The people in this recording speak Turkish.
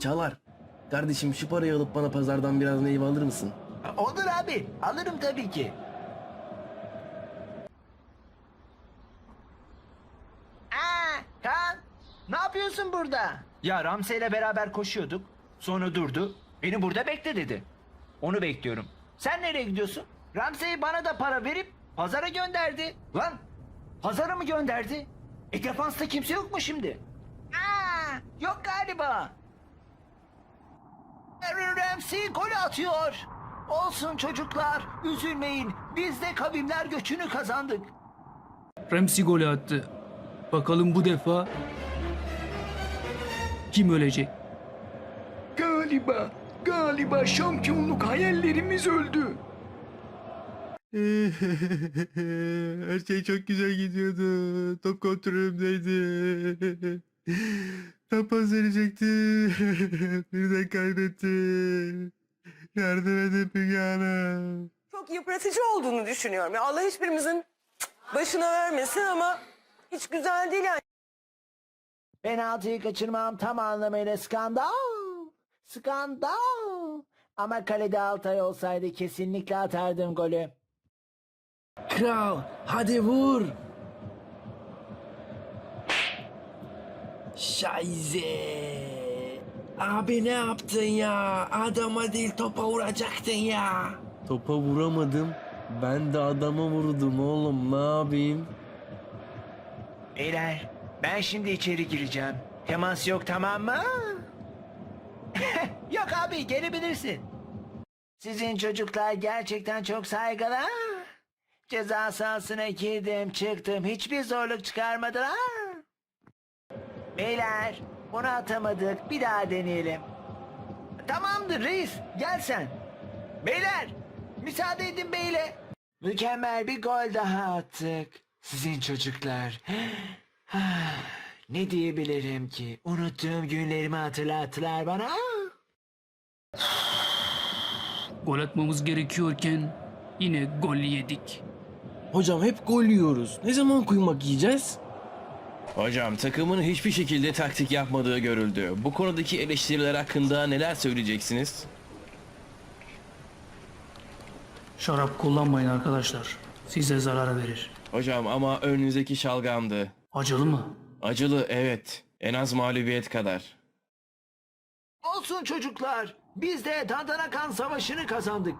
Çağlar, kardeşim şu parayı alıp bana pazardan biraz meyve alır mısın? Olur abi. Alırım tabii ki. Aa, Kaan. Ne yapıyorsun burada? Ya Ramsey ile beraber koşuyorduk. Sonra durdu. Beni burada bekle dedi. Onu bekliyorum. Sen nereye gidiyorsun? Ramsey bana da para verip pazara gönderdi. Lan pazara mı gönderdi? E defansta kimse yok mu şimdi? Aa, yok galiba. Ramsey gol atıyor. Olsun çocuklar, üzülmeyin. Biz de kavimler göçünü kazandık. Ramsey golü attı. Bakalım bu defa kim ölecek? Galiba, galiba şampiyonluk hayallerimiz öldü. Her şey çok güzel gidiyordu. Top kontrolümdeydi. Top pas verecekti. Birden kaybetti. Yardım edin Müge Hanım. çok yıpratıcı olduğunu düşünüyorum. Ya Allah hiçbirimizin başına vermesin ama hiç güzel değil yani. Penaltıyı kaçırmam tam anlamıyla skandal. Skandal. Ama kalede Altay olsaydı kesinlikle atardım golü. Kral hadi vur. Şayze. Abi ne yaptın ya? Adama değil topa vuracaktın ya. Topa vuramadım. Ben de adama vurdum oğlum ne yapayım? Beyler ben şimdi içeri gireceğim. Temas yok tamam mı? yok abi gelebilirsin. Sizin çocuklar gerçekten çok saygılı. ha? Ceza sahasına girdim çıktım hiçbir zorluk çıkarmadılar. Beyler bunu atamadık bir daha deneyelim. Tamamdır reis gel sen. Beyler müsaade edin beyle. Mükemmel bir gol daha attık. Sizin çocuklar. ne diyebilirim ki? Unuttuğum günlerimi hatırlattılar bana. Gol atmamız gerekiyorken yine gol yedik. Hocam hep gol yiyoruz. Ne zaman kuymak yiyeceğiz? Hocam takımın hiçbir şekilde taktik yapmadığı görüldü. Bu konudaki eleştiriler hakkında neler söyleyeceksiniz? Şarap kullanmayın arkadaşlar. Size zarar verir. Hocam ama önünüzdeki şalgamdı. Acılı mı? Acılı evet. En az mağlubiyet kadar. Olsun çocuklar. Biz de Tantanakan Savaşı'nı kazandık.